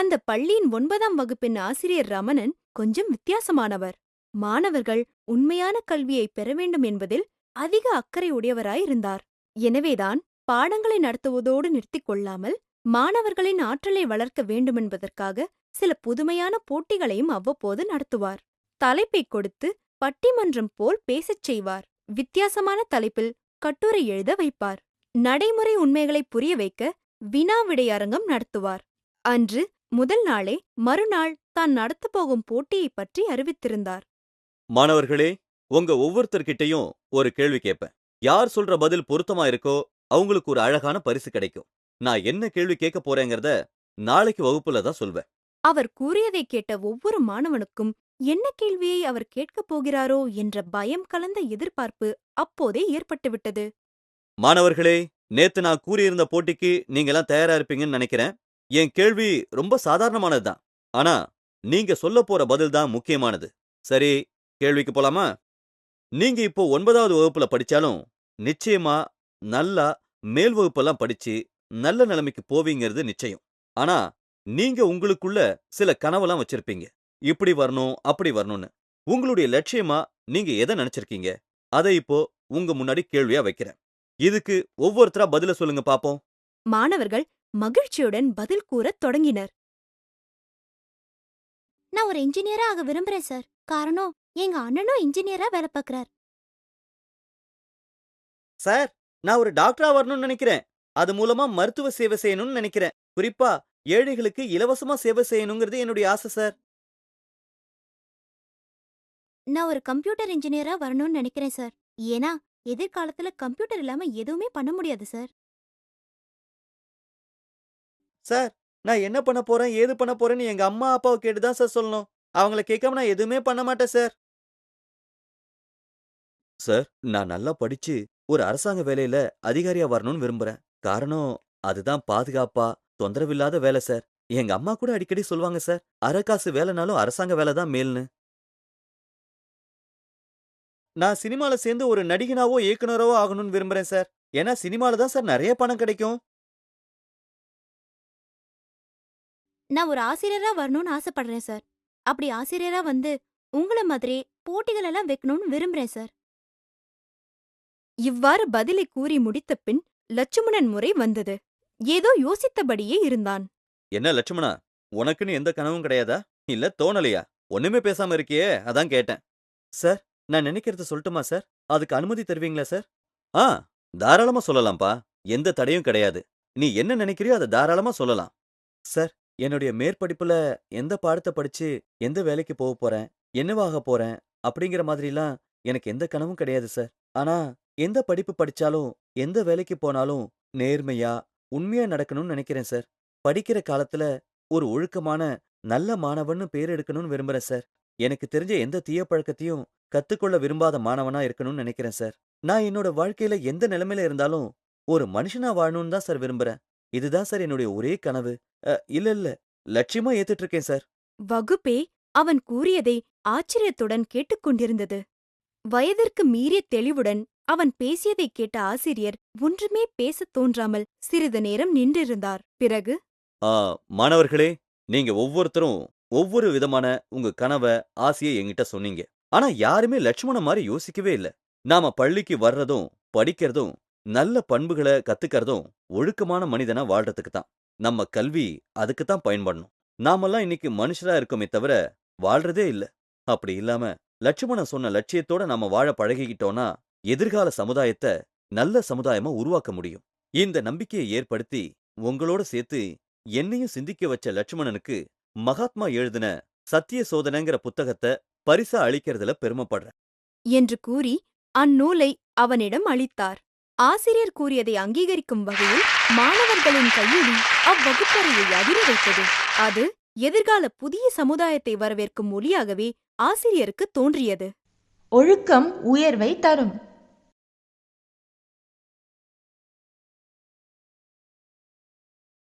அந்த பள்ளியின் ஒன்பதாம் வகுப்பின் ஆசிரியர் ரமணன் கொஞ்சம் வித்தியாசமானவர். மாணவர்கள் உண்மையான கல்வியை பெற வேண்டும் என்பதில் அதிக அக்கறை உடையவராயிருந்தார் எனவேதான் பாடங்களை நடத்துவதோடு நிறுத்திக் கொள்ளாமல் மாணவர்களின் ஆற்றலை வளர்க்க வேண்டுமென்பதற்காக சில புதுமையான போட்டிகளையும் அவ்வப்போது நடத்துவார். தலைப்பைக் கொடுத்து பட்டிமன்றம் போல் பேசச் செய்வார். வித்தியாசமான தலைப்பில் கட்டுரை எழுத வைப்பார். நடைமுறை உண்மைகளை புரிய வைக்க வினா விடையரங்கம் நடத்துவார். அன்று முதல் நாளே மறுநாள் தான் நடத்தப் போகும் போட்டியைப் பற்றி அறிவித்திருந்தார். மாணவர்களே உங்க ஒவ்வொருத்தர்கிட்டயும் ஒரு கேள்வி கேட்பேன். யார் சொல்ற பதில் பொருத்தமா இருக்கோ அவங்களுக்கு ஒரு அழகான பரிசு கிடைக்கும். நான் என்ன கேள்வி கேட்க போறேங்கிறத நாளைக்கு வகுப்புல தான் சொல்வேன். அவர் கூறியதைக் கேட்ட ஒவ்வொரு மாணவனுக்கும் என்ன கேள்வியை அவர் கேட்கப் போகிறாரோ என்ற பயம் கலந்த எதிர்பார்ப்பு அப்போதே ஏற்பட்டுவிட்டது மாணவர்களே நேத்து நான் கூறியிருந்த போட்டிக்கு நீங்க எல்லாம் தயாரா இருப்பீங்கன்னு நினைக்கிறேன். என் கேள்வி ரொம்ப சாதாரணமானதுதான். ஆனா நீங்க சொல்ல போற பதில் தான் முக்கியமானது. சரி கேள்விக்கு போலாமா? நீங்க இப்போ ஒன்பதாவது வகுப்புல படிச்சாலும் நிச்சயமா நல்லா மேல் வகுப்பெல்லாம் படிச்சு நல்ல நிலைமைக்கு போவீங்கிறது நிச்சயம். ஆனா நீங்க உங்களுக்குள்ள சில கனவெல்லாம் வச்சிருப்பீங்க. இப்படி வரணும் அப்படி வரணும்னு. உங்களுடைய லட்சியமா நீங்க எதை நினைச்சிருக்கீங்க? அதை இப்போ உங்க முன்னாடி கேள்வியா வைக்கிறேன். இதுக்கு ஒவ்வொருத்தரா பதில சொல்லுங்க பாப்போம். மாணவர்கள் மகிழ்ச்சியுடன் பதில் கூறத் தொடங்கினர். நான் ஒரு இன்ஜினியரா ஆக விரும்புறேன் சார் காரணம் எங்க அண்ணனும் இன்ஜினியரா வேலை பார்க்கறார். சார் நான் ஒரு டாக்டரா வரணும்னு நினைக்கிறேன். அது மூலமா மருத்துவ சேவை செய்யணும்னு நினைக்கிறேன். குறிப்பா ஏழைகளுக்கு இலவசமா சேவை செய்யணுங்கிறது என்னுடைய ஆசை சார் நான் ஒரு கம்ப்யூட்டர் இன்ஜினியரா வரணும்னு நினைக்கிறேன் சார் ஏன்னா எதிர்காலத்துல கம்ப்யூட்டர் இல்லாம எதுவுமே பண்ண முடியாது சார் சார் நான் என்ன பண்ண போறேன் ஏது பண்ண போறேன்னு எங்க அம்மா அப்பாவை கேட்டு தான் சார் சொல்லணும். அவங்கள கேட்காம நான் எதுவுமே பண்ண மாட்டேன் சார். சார் நான் நல்லா படிச்சு ஒரு அரசாங்க வேலையில அதிகாரியா வரணும்னு விரும்புறேன். காரணம் அதுதான் பாதுகாப்பா தொந்தரவில்லாத வேலை சார். எங்க அம்மா கூட அடிக்கடி சொல்லுவாங்க சார் அரைக்காசு வேலைனாலும் அரசாங்க வேலை தான் மேல்னு. நான் சினிமால சேர்ந்து ஒரு நடிகனாவோ இயக்குனராவோ ஆகணும்னு விரும்புறேன் சார். ஏன்னா சினிமால தான் சார் நிறைய பணம் கிடைக்கும். நான் ஒரு ஆசிரியரா வரணும்னு ஆசைப்படுறேன் சார். அப்படி ஆசிரியரா வந்து உங்கள மாதிரி போட்டிகள் எல்லாம் வைக்கணும்னு விரும்புறேன் சார். இவ்வாறு பதிலை கூறி முடித்த பின் லட்சுமணன் முறை வந்தது. ஏதோ யோசித்தபடியே இருந்தான். என்ன லட்சுமணா? உனக்குன்னு எந்த கனவும் கிடையாதா? இல்ல தோணலையா? ஒண்ணுமே பேசாம இருக்கியே அதான் கேட்டேன். சார் நான் நினைக்கிறத சொல்லட்டுமா சார்? அதுக்கு அனுமதி தருவீங்களா சார்? ஆ தாராளமா சொல்லலாம்ப்பா. எந்த தடையும் கிடையாது. நீ என்ன நினைக்கிறியோ அதை தாராளமா சொல்லலாம். சார் என்னுடைய மேற்படிப்புல எந்த பாடத்தை படிச்சு எந்த வேலைக்கு போக போறேன் என்னவாக போறேன் அப்படிங்கிற மாதிரிலாம் எனக்கு எந்த கனவும் கிடையாது சார். ஆனா எந்த படிப்பு படிச்சாலும் எந்த வேலைக்கு போனாலும் நேர்மையா உண்மையா நடக்கணும்னு நினைக்கிறேன் சார். படிக்கிற காலத்துல ஒரு ஒழுக்கமான நல்ல மாணவன்னு பேர் எடுக்கணும்னு விரும்புறேன் சார். எனக்கு தெரிஞ்ச எந்த தீய பழக்கத்தையும் கத்துக்கொள்ள விரும்பாத மாணவனா இருக்கணும்னு நினைக்கிறேன் சார். நான் என்னோட வாழ்க்கையில எந்த நிலைமையில இருந்தாலும் ஒரு மனுஷனா வாழணும்னு தான் சார் விரும்புறேன். இதுதான் சார் என்னுடைய ஒரே கனவு. அ, இல்ல இல்ல. லட்சியமா ஏத்துட்டு இருக்கேன் சார். வகுப்பே அவன் கூறியதை ஆச்சரியத்துடன் கேட்டுக்கொண்டிருந்தது. வயதிற்கு மீறிய தெளிவுடன் அவன் பேசியதைக் கேட்ட ஆசிரியர் ஒன்றுமே பேசத் தோன்றாமல் சிறிது நேரம் நின்றிருந்தார். பிறகு ஆ, மாணவர்களே நீங்க ஒவ்வொருத்தரும் ஒவ்வொரு விதமான உங்க கனவை ஆசையை என்கிட்ட சொன்னீங்க. ஆனா யாருமே லட்சுமண மாதிரி யோசிக்கவே இல்ல. நாம பள்ளிக்கு வர்றதும் படிக்கிறதும் நல்ல பண்புகளை கத்துக்கறதும் ஒழுக்கமான மனிதனா வாழ்றதுக்கு தான். நம்ம கல்வி அதுக்கு தான் பயன்படணும். நாமெல்லாம் இன்னைக்கு மனுஷரா இருக்கோமே தவிர வாழ்றதே இல்ல. அப்படி இல்லாம லட்சுமணன் சொன்ன லட்சியத்தோட நாம வாழ பழகிக்கிட்டோம்னா எதிர்கால சமுதாயத்தை நல்ல சமுதாயமா உருவாக்க முடியும். இந்த நம்பிக்கையை ஏற்படுத்தி உங்களோட சேர்த்து என்னையும் சிந்திக்க வச்ச லட்சுமணனுக்கு மகாத்மா எழுதின சத்திய சோதனைங்கிற புத்தகத்தை பரிசா அளிக்கிறதுல பெருமைப்படுறேன். என்று கூறி அந்நூலை அவனிடம் அளித்தார். ஆசிரியர் கூறியதை அங்கீகரிக்கும் வகையில் மாணவர்களின் கையில் அவ்வகுப்பறையை அதிர வைத்தது. அது எதிர்கால புதிய சமுதாயத்தை வரவேற்கும் மொழியாகவே ஆசிரியருக்கு தோன்றியது. ஒழுக்கம் உயர்வை தரும்.